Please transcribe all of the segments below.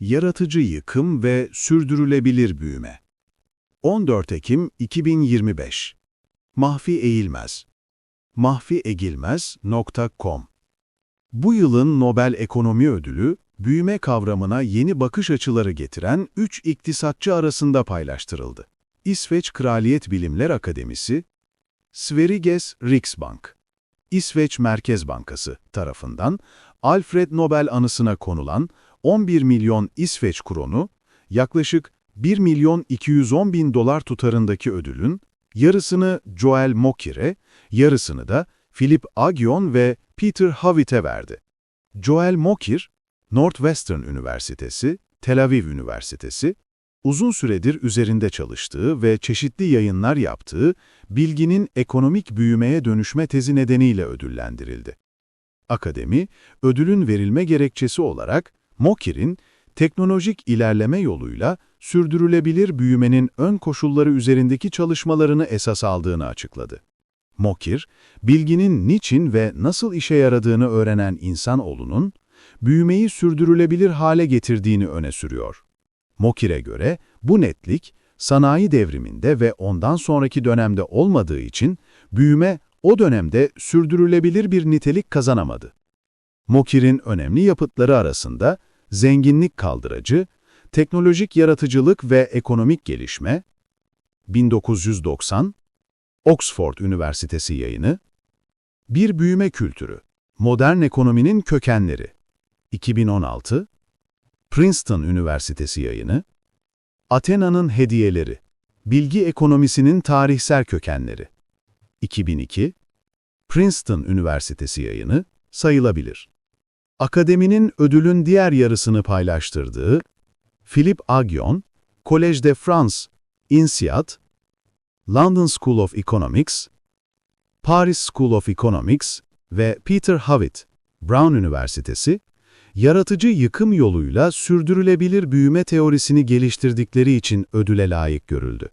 Yaratıcı yıkım ve sürdürülebilir büyüme. 14 Ekim 2025 Mahfi Eğilmez mahfiegilmez.com Bu yılın Nobel Ekonomi Ödülü, büyüme kavramına yeni bakış açıları getiren 3 iktisatçı arasında paylaştırıldı. İsveç Kraliyet Bilimler Akademisi, Sveriges Riksbank, İsveç Merkez Bankası tarafından Alfred Nobel anısına konulan 11 milyon İsveç kronu, yaklaşık 1 milyon 210 bin dolar tutarındaki ödülün, yarısını Joel Mokir'e, yarısını da Philip Agion ve Peter Havitt'e verdi. Joel Mokir, Northwestern Üniversitesi, Tel Aviv Üniversitesi, uzun süredir üzerinde çalıştığı ve çeşitli yayınlar yaptığı bilginin ekonomik büyümeye dönüşme tezi nedeniyle ödüllendirildi. Akademi, ödülün verilme gerekçesi olarak Mokir'in teknolojik ilerleme yoluyla sürdürülebilir büyümenin ön koşulları üzerindeki çalışmalarını esas aldığını açıkladı. Mokir, bilginin niçin ve nasıl işe yaradığını öğrenen insanoğlunun, büyümeyi sürdürülebilir hale getirdiğini öne sürüyor. Mokir'e göre bu netlik, sanayi devriminde ve ondan sonraki dönemde olmadığı için büyüme o dönemde sürdürülebilir bir nitelik kazanamadı. Mokir'in önemli yapıtları arasında zenginlik kaldıracı, teknolojik yaratıcılık ve ekonomik gelişme, 1990, Oxford Üniversitesi yayını, Bir Büyüme Kültürü, Modern Ekonominin Kökenleri, 2016, Princeton Üniversitesi yayını, Athena'nın Hediyeleri, Bilgi Ekonomisinin Tarihsel Kökenleri, 2002, Princeton Üniversitesi yayını sayılabilir. Akademinin ödülün diğer yarısını paylaştırdığı Philip Agion, Collège de France, INSEAD, London School of Economics, Paris School of Economics ve Peter Havitt, Brown Üniversitesi, yaratıcı yıkım yoluyla sürdürülebilir büyüme teorisini geliştirdikleri için ödüle layık görüldü.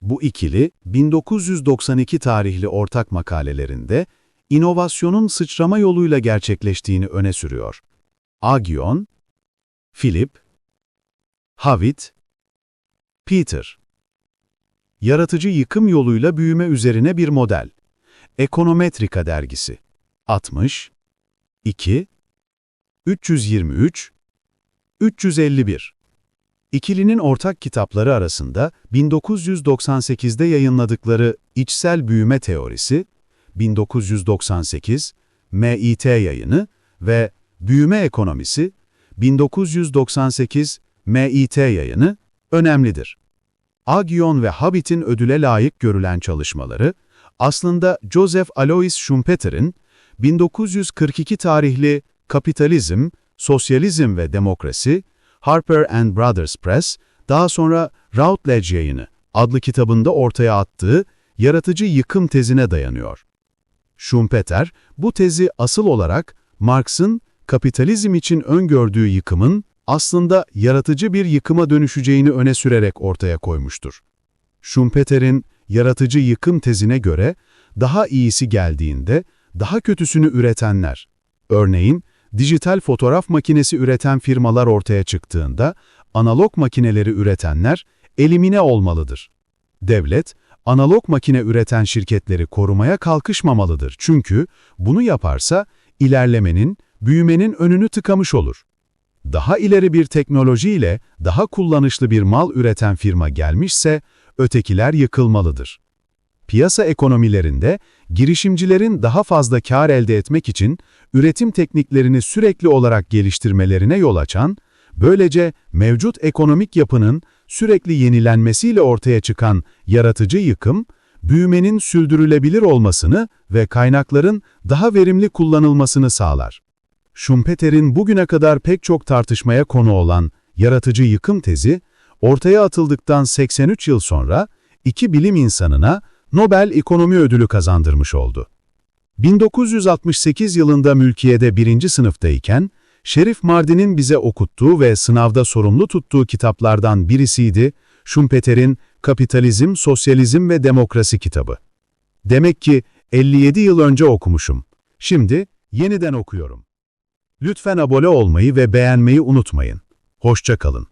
Bu ikili, 1992 tarihli ortak makalelerinde, inovasyonun sıçrama yoluyla gerçekleştiğini öne sürüyor. Agion, Philip, Havitt, Peter. Yaratıcı yıkım yoluyla büyüme üzerine bir model. Ekonometrika dergisi. 60, 2, 323, 351. İkilinin ortak kitapları arasında 1998'de yayınladıkları İçsel Büyüme Teorisi, 1998, MIT yayını ve Büyüme Ekonomisi, 1998, MIT yayını önemlidir. Agion ve Habit'in ödüle layık görülen çalışmaları, aslında Joseph Alois Schumpeter'in 1942 tarihli Kapitalizm, Sosyalizm ve Demokrasi, Harper and Brothers Press, daha sonra Routledge yayını adlı kitabında ortaya attığı yaratıcı yıkım tezine dayanıyor. Schumpeter, bu tezi asıl olarak Marx'ın kapitalizm için öngördüğü yıkımın aslında yaratıcı bir yıkıma dönüşeceğini öne sürerek ortaya koymuştur. Schumpeter'in yaratıcı yıkım tezine göre daha iyisi geldiğinde daha kötüsünü üretenler, örneğin dijital fotoğraf makinesi üreten firmalar ortaya çıktığında analog makineleri üretenler elimine olmalıdır. Devlet, analog makine üreten şirketleri korumaya kalkışmamalıdır çünkü bunu yaparsa ilerlemenin, büyümenin önünü tıkamış olur. Daha ileri bir teknolojiyle daha kullanışlı bir mal üreten firma gelmişse ötekiler yıkılmalıdır. Piyasa ekonomilerinde girişimcilerin daha fazla kar elde etmek için üretim tekniklerini sürekli olarak geliştirmelerine yol açan, böylece mevcut ekonomik yapının sürekli yenilenmesiyle ortaya çıkan yaratıcı yıkım, büyümenin sürdürülebilir olmasını ve kaynakların daha verimli kullanılmasını sağlar. Schumpeter'in bugüne kadar pek çok tartışmaya konu olan yaratıcı yıkım tezi, ortaya atıldıktan 83 yıl sonra iki bilim insanına Nobel Ekonomi Ödülü kazandırmış oldu. 1968 yılında mülkiyede birinci sınıftayken, Şerif Mardin'in bize okuttuğu ve sınavda sorumlu tuttuğu kitaplardan birisiydi Schumpeter'in Kapitalizm, Sosyalizm ve Demokrasi kitabı. Demek ki 57 yıl önce okumuşum. Şimdi yeniden okuyorum. Lütfen abone olmayı ve beğenmeyi unutmayın. Hoşça kalın.